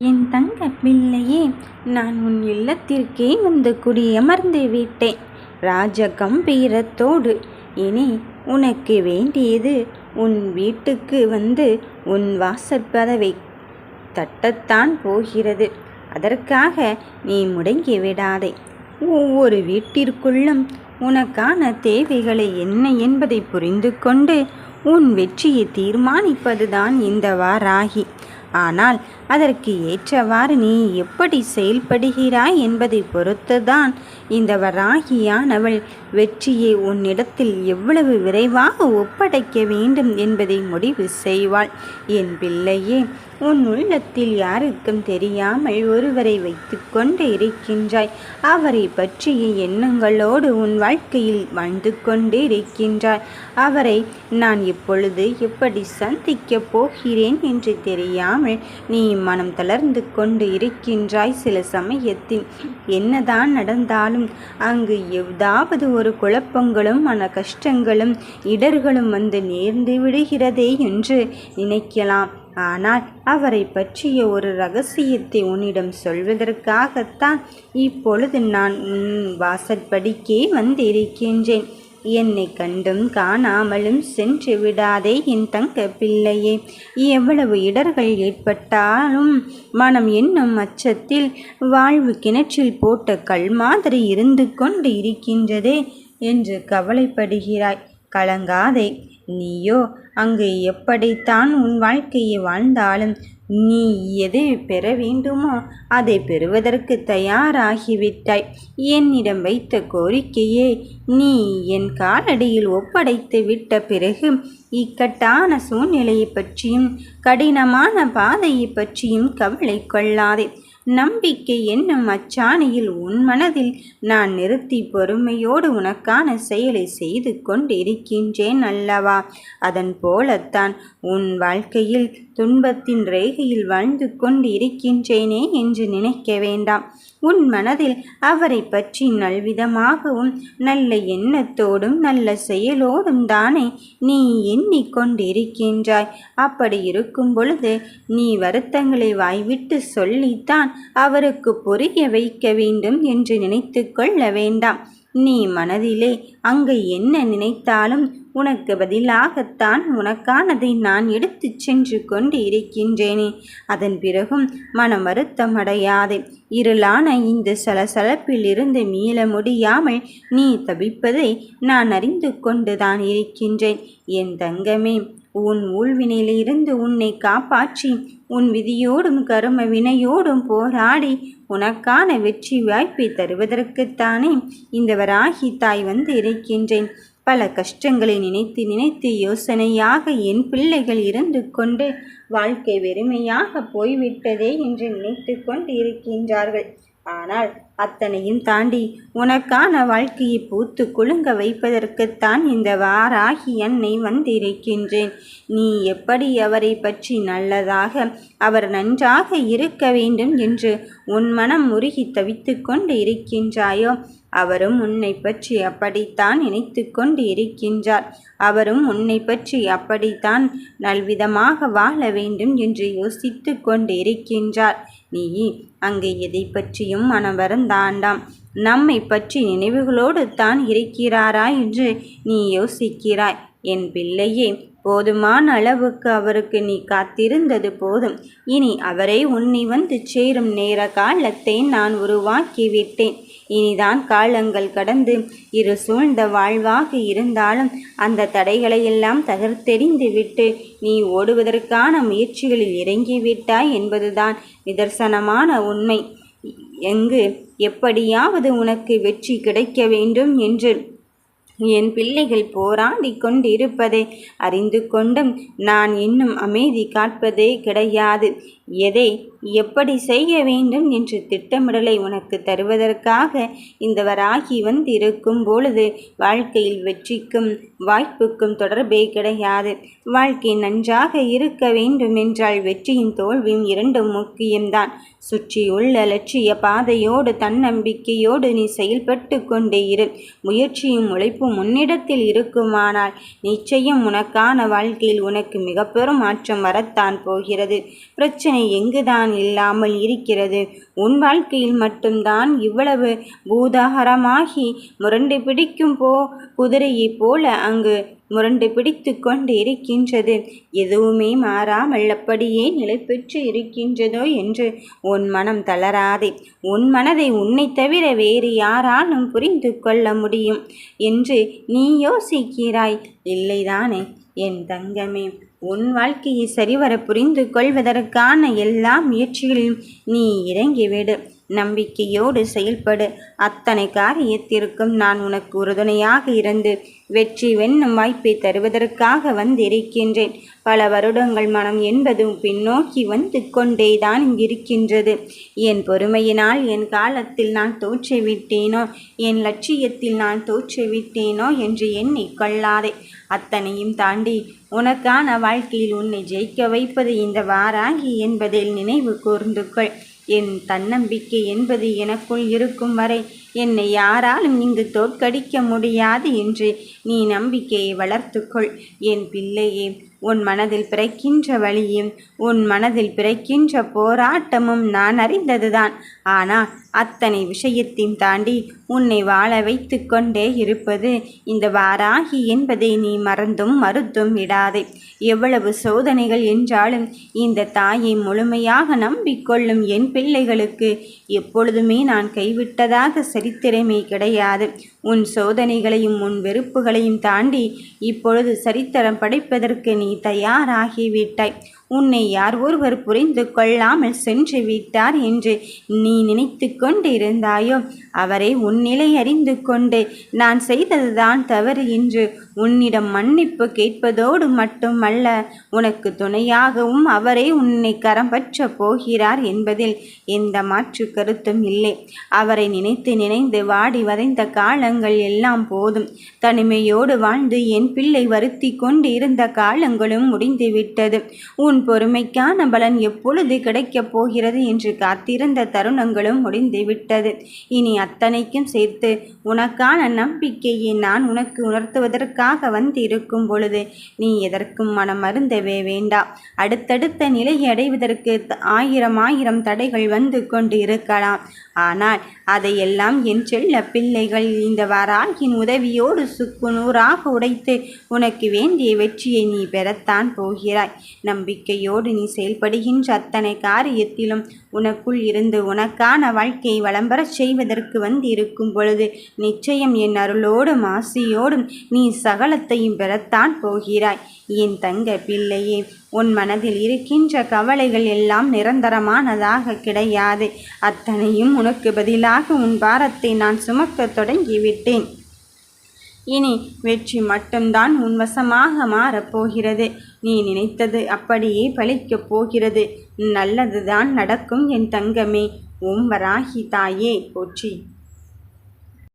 என் தங்க பிள்ளையே நான் உன் இல்லத்திற்கே வந்து குடியமர்ந்து விட்டேன். ராஜ கம்பீரத்தோடு இனி உனக்கு வேண்டியது உன் வீட்டுக்கு வந்து உன் வாசற்பதவை. தட்டத்தான் போகிறது. அதற்காக நீ முடங்கி விடாதே. ஒவ்வொரு வீட்டிற்குள்ளும் உனக்கான தேவைகளை என்ன என்பதை புரிந்து கொண்டு உன் வெற்றியை தீர்மானிப்பதுதான் இந்த வாராகி. ஆனால் அதற்கு ஏற்றவாறு நீ எப்படி செயல்படுகிறாய் என்பதை பொறுத்துதான் இந்த வராகியானவள் வெற்றியை உன்னிடத்தில் எவ்வளவு விரைவாக ஒப்படைக்க வேண்டும் என்பதை முடிவு செய்வாள். என் பிள்ளையே உன் உள்ளத்தில் யாருக்கும் தெரியாமல் ஒருவரை வைத்துக்கொண்டு இருக்கின்றாய். அவரை பற்றிய எண்ணங்களோடு உன் வாழ்க்கையில் வாழ்ந்து கொண்டே இருக்கின்றாய். அவரை நான் இப்பொழுது எப்படி சந்திக்கப் போகிறேன் என்று தெரியாமல் நீ மனம் தளர்ந்து கொண்டு இருக்கின்றாய் சில சமயத்தில். என்னதான் நடந்தாலும் அங்கு ஏதாவது ஒரு குழப்பங்களும் மன கஷ்டங்களும் இடர்களும் வந்து நேர்ந்து விடுகிறதே என்று நினைக்கலாம். ஆனால் அவரை பற்றிய ஒரு ரகசியத்தை உன்னிடம் சொல்வதற்காகத்தான் இப்பொழுது நான் உன் வாசற்படிக்கே வந்திருக்கின்றேன். என்னை கண்டும் காணாமலும் சென்று விடாதே என் தங்க பிள்ளையே. எவ்வளவு இடர்கள் ஏற்பட்டாலும் மனம் என்னும் அச்சத்தில் வாழ்வு கிணற்றில் போட்ட கல் மாதிரி இருந்து கொண்டு இருக்கின்றதே என்று கவலைப்படுகிறாய். கலங்காதே. நீயோ அங்கு எப்படித்தான் உன் வாழ்க்கையை வாழ்ந்தாலும் நீ எதை பெற வேண்டுமோ அதை பெறுவதற்கு தயாராகிவிட்டாய். என்னிடம் வைத்த கோரிக்கையே நீ என் காலடியில் ஒப்படைத்து விட்ட பிறகு இக்கட்டான சூழ்நிலையை பற்றியும் கடினமான பாதையை பற்றியும் கவலை கொள்ளாதே. நம்பிக்கை என்னும் அச்சாணியில் உன் மனதில் நான் நிறுத்தி பொறுமையோடு உனக்கான செயலை செய்து கொண்டிருக்கின்றேன் அல்லவா? அதன் போலத்தான் உன் வாழ்க்கையில் துன்பத்தின் ரேகையில் வாழ்ந்து கொண்டு இருக்கின்றேனே என்று நினைக்க வேண்டாம். உன் மனதில் அவரை பற்றி நல்விதமாகவும் நல்ல எண்ணத்தோடும் நல்ல செயலோடும் தானே நீ எண்ணிக்கொண்டிருக்கின்றாய் அப்படி இருக்கும் பொழுது நீ வருத்தங்களை வாய்விட்டு சொல்லித்தான் அவருக்கு புரிய வைக்க வேண்டும் என்று நினைத்து கொள்ள வேண்டாம். நீ மனதிலே அங்கு என்ன நினைத்தாலும் உனக்கு பதிலாகத்தான் உனக்கானதை நான் எடுத்துச் சென்று கொண்டு இருக்கின்றேனே. அதன் பிறகும் மன வருத்தம் அடையாதே. இருளான இந்த சலசலப்பிலிருந்து மீள முடியாமல் நீ தவிப்பதை நான் அறிந்து கொண்டுதான் இருக்கின்றேன். என் தங்கமே உன் ஊழ்வினையிலிருந்து உன்னை காப்பாற்றி உன் விதியோடும் கரும வினையோடும் போராடி உனக்கான வெற்றி வாய்ப்பை தருவதற்குத்தானே இந்த வராகி தாய் வந்து இருக்கின்றேன். பல கஷ்டங்களை நினைத்து நினைத்து யோசனையாக என் பிள்ளைகள் இருந்து கொண்டு வாழ்க்கை வெறுமையாக போய்விட்டதே என்று நினைத்து கொண்டு இருக்கின்றார்கள் ஆனால் அத்தனையும் தாண்டி உனக்கான வாழ்க்கையை பூத்து குலுங்க வைப்பதற்குத்தான் இந்த வாராகி என்னை வந்திருக்கின்றேன். நீ எப்படி அவரை பற்றி நல்லதாக அவர் நன்றாக இருக்க வேண்டும் என்று உன் மனம் முருகி தவித்து கொண்டு இருக்கின்றாயோ? அவரும் உன்னை பற்றி அப்படித்தான் நினைத்து கொண்டு இருக்கின்றார். அவரும் உன்னை பற்றி அப்படித்தான் நல்விதமாக வாழ வேண்டும் என்று யோசித்து கொண்டு இருக்கின்றார். நீ அங்கே எதை பற்றியும் தாண்டாம். நம்மை பற்றி நினைவுகளோடு தான் இருக்கிறாரா என்று நீ யோசிக்கிறாய். என் பிள்ளையே போதுமான அளவுக்கு அவருக்கு நீ காத்திருந்தது போதும். இனி அவரை உன்னை வந்து சேரும் நேர காலத்தை நான் உருவாக்கிவிட்டேன். இனிதான் காலங்கள் கடந்து இரு சூழ்ந்த வாழ்வாக இருந்தாலும் அந்த தடைகளையெல்லாம் தகர்த்தெறிந்து விட்டு நீ ஓடுவதற்கான முயற்சிகளில் இறங்கிவிட்டாய் என்பதுதான் நிதர்சனமான உண்மை. எங்கு எப்படியாவது உனக்கு வெற்றி கிடைக்க வேண்டும் என்று. என் பிள்ளைகள் போராடி கொண்டிருப்பதை அறிந்து கொண்டும் நான் இன்னும் அமைதி காட்பதே கிடையாது. எதை எப்படி செய்ய வேண்டும் என்று திட்டமிடலை உனக்கு தருவதற்காக இந்த வராகி வந்திருக்கும் பொழுது வாழ்க்கையில் வெற்றிக்கும் வாய்ப்புக்கும் தொடர்பே கிடையாது. வாழ்க்கை நன்றாக இருக்க வேண்டும் என்றால் வெற்றியின் தோல்வியும் இரண்டும் முக்கியம்தான். சுற்றியுள்ள லட்சிய பாதையோடு தன்னம்பிக்கையோடு நீ செயல்பட்டு கொண்டே இரு. முயற்சியும் உழைப்பும் முன்னிடத்தில் இருக்குமானால் நிச்சயம் உனக்கான வாழ்க்கையில் உனக்கு மிக பெரும் மாற்றம் வரத்தான் போகிறது. பிரச்சனை சோதனை எங்குதான் இல்லாமல் இருக்கிறது? உன் வாழ்க்கையில் மட்டும்தான் இவ்வளவு பூதாகரமாகி முரண்டு பிடிக்கும் போ குதிரையைப் போல அங்கு முரண்டு பிடித்து கொண்டு இருக்கின்றது. எதுவுமே மாறாமல் அப்படியே நிலைபெற்று இருக்கின்றதோ என்று உன் மனம் தளராதே. உன் மனதை உன்னை தவிர வேறு யாராலும் புரிந்து கொள்ள முடியும் என்று நீ யோசிக்கிறாய். இல்லைதானே என் தங்கமே? உன் வாழ்க்கையை சரிவர புரிந்து கொள்வதற்கான எல்லா முயற்சிகளிலும் நீ இறங்கிவிடு நம்பிக்கையோடு செயல்படு. அத்தனை காரியத்திற்கும் நான் உனக்கு உறுதுணையாக இருந்து வெற்றி வெண்ணும் வாய்ப்பை தருவதற்காக வந்திருக்கின்றேன். பல வருடங்கள் மனம் என்பதும் பின்னோக்கி வந்து கொண்டேதான் இருக்கின்றது என் பொறுமையினால் என் காலத்தில் நான் தோற்றுவிட்டேனோ? என் லட்சியத்தில் நான் தோற்றுவிட்டேனோ? என்று எண்ணிக்கொள்ளாதே அத்தனையும் தாண்டி உனக்கான வாழ்க்கையில் உன்னை ஜெயிக்க வைப்பது இந்த வாராகி என்பதில் நினைவு கூர்ந்து கொள். என் தன்னம்பிக்கை என்பது எனக்குள் இருக்கும் வரை என்னை யாராலும் இங்கு தோற்கடிக்க முடியாது என்று நீ நம்பிக்கையை வளர்த்துக்கொள் என் பிள்ளையே உன் மனதில் பிறக்கின்ற வழியும் உன் மனதில் பிறக்கின்ற போராட்டமும் நான் அறிந்ததுதான். ஆனால் அத்தனை விஷயத்தையும் தாண்டி உன்னை வாழ வைத்து கொண்டே இருப்பது இந்த வாராகி என்பதை நீ மறந்தும் மறுத்தும் விடாதே. எவ்வளவு சோதனைகள் என்றாலும் இந்த தாயை முழுமையாக நம்பிக்கொள்ளும் என் பிள்ளைகளுக்கு எப்பொழுதுமே நான் கைவிட்டதாக சரித்திரமே கிடையாது. உன் சோதனைகளையும் உன் வெறுப்புகளையும் தாண்டி இப்பொழுது சரித்திரம் படைப்பதற்கு நீ தயாராகிவிட்டாய். உன்னை யார் ஒருவர் புரிந்து கொள்ளாமல் சென்று விட்டார் என்று நீ நினைத்து கொண்டிருந்தாயோ? அவரை உன் நிலை அறிந்து கொண்டு நான் செய்ததுதான் தவறு என்று உன்னிடம் மன்னிப்பு கேட்பதோடு மட்டுமல்ல உனக்கு துணையாகவும் அவரே உன்னை கரம் பற்ற போகிறார் என்பதில் எந்த மாற்று கருத்தும் இல்லை. அவரை நினைத்து நினைந்து வாடி வதைந்த காலங்கள் எல்லாம் போதும். தனிமையோடு வாழ்ந்து என் பிள்ளை வருத்தி கொண்டு இருந்த காலங்களும் முடிந்துவிட்டது. உன் உன் பொறுமைக்கான பலன் எப்பொழுது கிடைக்கப் போகிறது என்று காத்திருந்த தருணங்களும் முடிந்துவிட்டது இனி அத்தனைக்கும் சேர்த்து உனக்கான நம்பிக்கையை நான் உனக்கு உணர்த்துவதற்காக வந்திருக்கும் பொழுது நீ எதற்கும் மனம் அருந்தவே வேண்டாம் அடுத்தடுத்த நிலையை அடைவதற்கு ஆயிரம் ஆயிரம் தடைகள் வந்து கொண்டு இருக்கலாம் ஆனால் அதையெல்லாம் என் செல்ல பிள்ளைகள் இந்த வராகின் உதவியோடு சுக்கு நூறாக உடைத்து உனக்கு வேண்டிய வெற்றியை நீ பெறத்தான் போகிறாய். நம்பிக்கை நம்பிக்கையோடு நீ செயல்படுகின்ற அத்தனை காரியத்திலும் உனக்குள் இருந்து உனக்கான வாழ்க்கையை வளம்பரச் செய்வதற்கு வந்து இருக்கும் பொழுது நிச்சயம் என் அருளோடும் ஆசையோடும் நீ சகலத்தையும் பெறத்தான் போகிறாய். என் தங்க பிள்ளையே உன் மனதில் இருக்கின்ற கவலைகள் எல்லாம் நிரந்தரமானதாக கிடையாது. அத்தனையும் உனக்கு பதிலாக உன் பாரத்தை நான் சுமக்க தொடங்கிவிட்டேன். இனி வெற்றி மட்டும்தான் உன்வசமாக மாறப்போகிறது. நீ நினைத்தது அப்படியே பழிக்கப் போகிறது. நல்லதுதான் நடக்கும் என் தங்கமே. ஓம் வராகி தாயே போற்றி.